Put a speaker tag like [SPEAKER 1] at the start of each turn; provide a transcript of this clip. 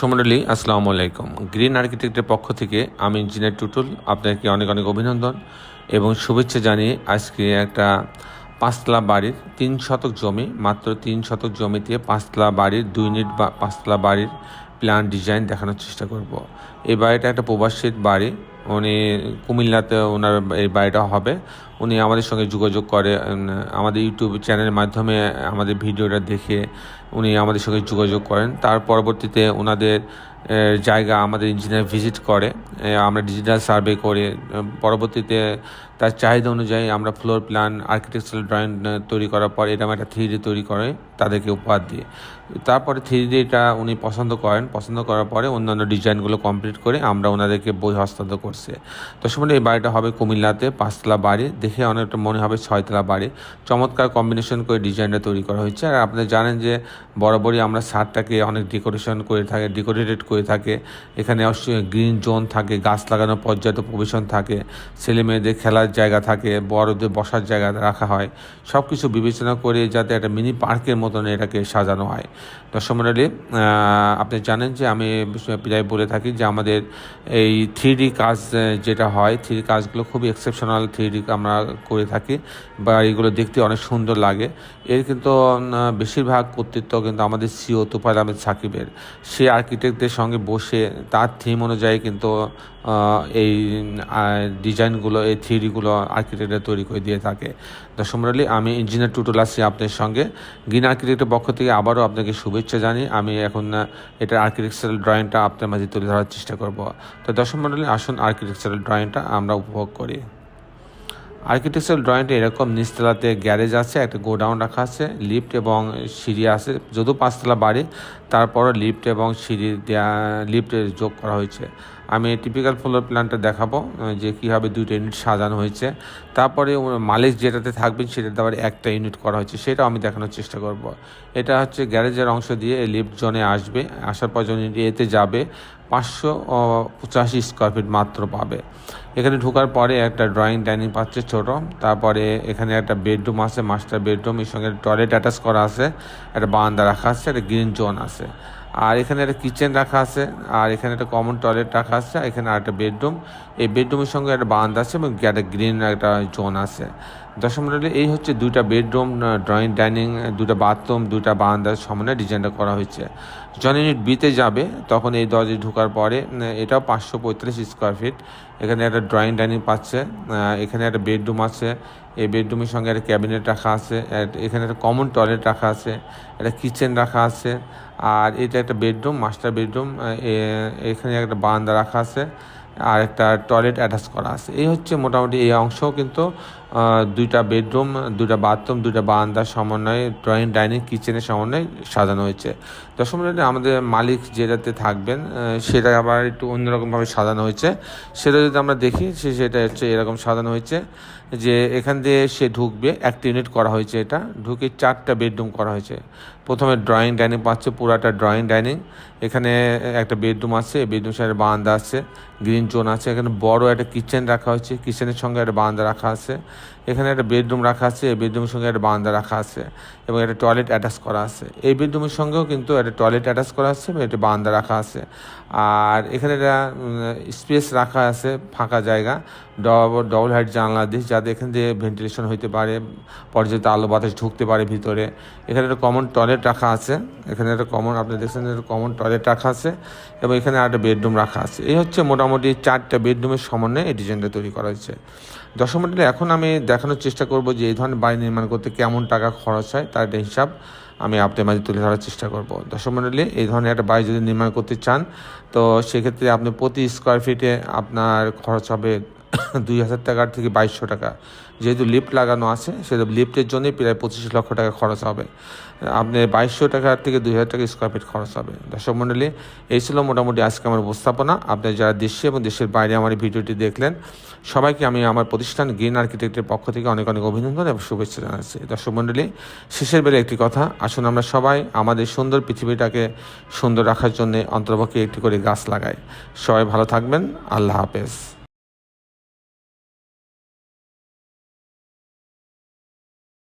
[SPEAKER 1] সমরলি আসসালামু আলাইকুম। গ্রিন আর্কিটেক্টের পক্ষ থেকে আমি ইঞ্জিনিয়ার টুটুল, আপনাকে অনেক অনেক অভিনন্দন এবং শুভেচ্ছা জানিয়ে আজকে একটা পাঁচতলা বাড়ির তিন শতক জমি, মাত্র তিন শতক জমিতে পাঁচতলা বাড়ির দুই ইউনিট বা পাঁচতলা বাড়ির প্ল্যান ডিজাইন দেখানোর চেষ্টা করব। এই বাড়িটা একটা প্রবাসীর বাড়ি উনি কুমিল্লাতে ওনার এই বাড়িটা হবে। উনি আমাদের সঙ্গে যোগাযোগ করে আমাদের ইউটিউব চ্যানেলের মাধ্যমে আমাদের ভিডিওটা দেখে উনি আমাদের সঙ্গে যোগাযোগ করেন। তার পরবর্তীতে ওনাদের জায়গা আমাদের ইঞ্জিনিয়ার ভিজিট করে। আমরা ডিজিটাল সার্ভে করে পরবর্তীতে তার চাহিদা অনুযায়ী আমরা ফ্লোর প্ল্যান আর্কিটেকচারাল ড্রয়িং তৈরি করার পর এরকম একটা থ্রি তৈরি করে তাদেরকে উপহার দিয়ে তারপরে থ্রি ডিটা উনি পছন্দ করেন, পছন্দ করার পরে অন্যান্য ডিজাইনগুলো কমপ্লিট করে আমরা ওনাদেরকে বই হস্তান্তর করছে। তো সময় এই বাড়িটা হবে কুমিল্লাতে, পাঁচতলা বাড়ি। দেখে অনেকটা মনে হবে ছয়তলা বাড়ি। চমৎকার কম্বিনেশন করে ডিজাইনটা তৈরি করা হয়েছে। আর আপনি জানেন যে বরাবরই আমরা ছাদটাকে অনেক ডেকোরেশন করে থাকে ডেকোরেটেড করে থাকে। এখানে গ্রিন জোন থাকে, গাছ লাগানো পর্যাপ্ত প্রবেশন থাকে ছেলে মেয়েদের খেলার জায়গা থাকে, বড়দের বসার জায়গা রাখা হয়। সব কিছু বিবেচনা করে যাতে একটা মিনি পার্কের মতন এটাকে সাজানো হয়। দর্শক মণ্ডলী আপনি জানেন যে আমি প্রায় বলে থাকি যে আমাদের এই থ্রি কাজ যেটা হয় থ্রি কাজগুলো খুবই এক্সেপশনাল থ্রি আমরা করে থাকি বা এইগুলো দেখতে অনেক সুন্দর লাগে। এর কিন্তু বেশিরভাগ কর্তৃত্ব কিন্তু আমাদের সিও তোফাইল আহমেদ সাকিবের। সে আর্কিটেক্টদের সঙ্গে বসে তার থিম অনুযায়ী কিন্তু এই ডিজাইনগুলো, এই থিওরিগুলো আর্কিটেক্টরা তৈরি করে দিয়ে থাকে। দর্শক মণ্ডলী আমি ইঞ্জিনিয়ার টুটুল আছি আপনার সঙ্গে। গ্রিন আর্কিটেক্টের পক্ষ থেকে আবারও আপনাকে শুভেচ্ছা জানি আমি এখন এটার আর্কিটেকচারাল ড্রয়িংটা আপনার মাঝে তুলে ধরার চেষ্টা করব। তো দর্শক মণ্ডলী আসুন আর্কিটেকচারাল ড্রয়িংটা আমরা উপভোগ করি। আর্কিটেকচারাল ড্রয়িংটা এরকম, নিচতলাতে গ্যারেজ আছে, একটা গোডাউন রাখা আছে, লিফট এবং সিঁড়ি আছে, যদিও পাঁচতলা বাড়ি, তারপরও লিফট এবং সিঁড়ি দেয়া লিফট যোগ করা হয়েছে। আমি টিপিক্যাল ফ্লোর প্ল্যানটা দেখাবো যে কীভাবে দুইটা ইউনিট সাজানো হয়েছে। তারপরে ও মালিক যেটাতে থাকবেন সেটাতে আবার একটা ইউনিট করা হয়েছে, সেটাও আমি দেখানোর চেষ্টা করব। এটা হচ্ছে গ্যারেজের অংশ দিয়ে লিফট জোনে আসবে, আসার পর যখন এতে যাবে, পাঁচশো পঁচাশি স্কোয়ার ফিট মাত্র পাবে। এখানে ঢোকার পরে একটা ড্রয়িং ডাইনিং পাচ্ছে ছোট, তারপরে এখানে একটা বেডরুম আছে মাস্টার বেডরুম এর সঙ্গে টয়লেট অ্যাটাচ করা আছে, একটা বারান্দা রাখা আছে, একটা গ্রিন জোন আছে। আর এখানে একটা কিচেন রাখা আছে, আর এখানে একটা কমন টয়লেট রাখা আছে এখানে আর একটা বেডরুম। এই বেডরুমের সঙ্গে একটা বারান্দা আছে এবং একটা গ্রিন একটা জোন আছে। দশম মডেলে এই হচ্ছে দুইটা বেডরুম ড্রয়িং ডাইনিং দুটা বাথরুম দুটা বারান্দার সমন্বয়ে ডিজাইনটা করা হয়েছে। যখন ইউনিট বিতে যাবে, তখন এই দরজে ঢোকার পরে এটাও পাঁচশো পঁয়ত্রিশ স্কোয়ার ফিট এখানে একটা ড্রয়িং ডাইনিং পাচ্ছে এখানে একটা বেডরুম আছে এই বেডরুমের সঙ্গে একটা ক্যাবিনেট রাখা আছে এখানে একটা কমন টয়লেট রাখা আছে, একটা কিচেন রাখা আছে, আর এটা একটা বেডরুম মাস্টার বেডরুম এখানে একটা বারান্দা রাখা আছে, আর একটা টয়লেট অ্যাটাচ করা আছে। এই হচ্ছে মোটামুটি এই অংশও কিন্তু দুইটা বেডরুম, দুইটা বাথরুম, দুইটা বারান্দার সমন্বয়ে ড্রয়িং, ডাইনিং, কিচেনের সমন্বয়ে সাজানো হয়েছে। দশম মিনিটে আমাদের মালিক যেটাতে থাকবেন সেটা আবার একটু অন্যরকমভাবে সাজানো হয়েছে। সেটা যদি আমরা দেখি, সে সেটা হচ্ছে এরকম সাজানো হয়েছে যে এখান দিয়ে সে ঢুকবে, একটা ইউনিট করা হয়েছে এটা, ঢুকে চারটা বেডরুম করা হয়েছে। প্রথমে ড্রয়িং, ডাইনিং পাচ্ছে, পুরাটা ড্রয়িং, ডাইনিং। এখানে একটা বেডরুম আছে বেডরুম সাইডে বারান্দা আছে, গ্রিন জোন আছে। এখানে বড় একটা কিচেন রাখা হয়েছে, কিচেনের সঙ্গে একটা বারান্দা রাখা আছে। এখানে একটা বেডরুম রাখা আছে, এই বেডরুমের সঙ্গে একটা বারান্দা রাখা আছে এবং একটা টয়লেট অ্যাটাচ করা আছে। এই বেডরুমের সঙ্গেও কিন্তু একটা টয়লেট অ্যাটাচ করা আছে এবং একটা বারান্দা রাখা আছে। আর এখানে একটা স্পেস রাখা আছে ফাঁকা জায়গা ডবল ডবল হাইট জানলা দিয়ে যাতে এখান দিয়ে ভেন্টিলেশন হইতে পারে, পর্যাপ্ত আলো বাতাস ঢুকতে পারে ভিতরে। এখানে একটা কমন টয়লেট রাখা আছে, এখানে একটা কমন, আপনি দেখছেন একটা কমন টয়লেট রাখা আছে এবং এখানে একটা বেডরুম রাখা আছে। এই হচ্ছে মোটামুটি চারটা বেডরুমের সমন্বয়ে এই ডিজাইনটা তৈরি করা হয়েছে। দশম মডেলে এখন আমি দেখানোর চেষ্টা করব যে এই ধরনের বাড়ি নির্মাণ করতে কেমন টাকা খরচ হয়, তার একটা হিসাব আমি আপনার মাঝে তুলে ধরার চেষ্টা করব। দশম মডেলে এই ধরনের একটা বাড়ি যদি নির্মাণ করতে চান, তো সেক্ষেত্রে আপনি প্রতি স্কোয়ার ফিটে আপনার খরচ হবে দুই হাজার টাকার থেকে বাইশশো টাকা। যেহেতু লিফট লাগানো আছে, সেহেতু লিফটের জন্যই প্রায় পঁচিশ লক্ষ টাকা খরচ হবে। আপনি বাইশশো টাকার থেকে দুই হাজার টাকা স্কোয়ার ফিট খরচ হবে। দর্শক মণ্ডলী এই ছিল মোটামুটি আজকে আমার উপস্থাপনা। আপনি যারা দেশে এবং দেশের বাইরে আমার এই ভিডিওটি দেখলেন, সবাইকে আমি আমার প্রতিষ্ঠান গ্রিন আর্কিটেক্টের পক্ষ থেকে অনেক অনেক অভিনন্দন এবং শুভেচ্ছা জানাচ্ছি। দর্শক মণ্ডলী শেষের বেলা একটি কথা, আসুন আমরা সবাই আমাদের সুন্দর পৃথিবীটাকে সুন্দর রাখার জন্য অন্তর্পক্ষে একটি করে গাছ লাগাই। সবাই ভালো থাকবেন, আল্লাহ হাফেজ।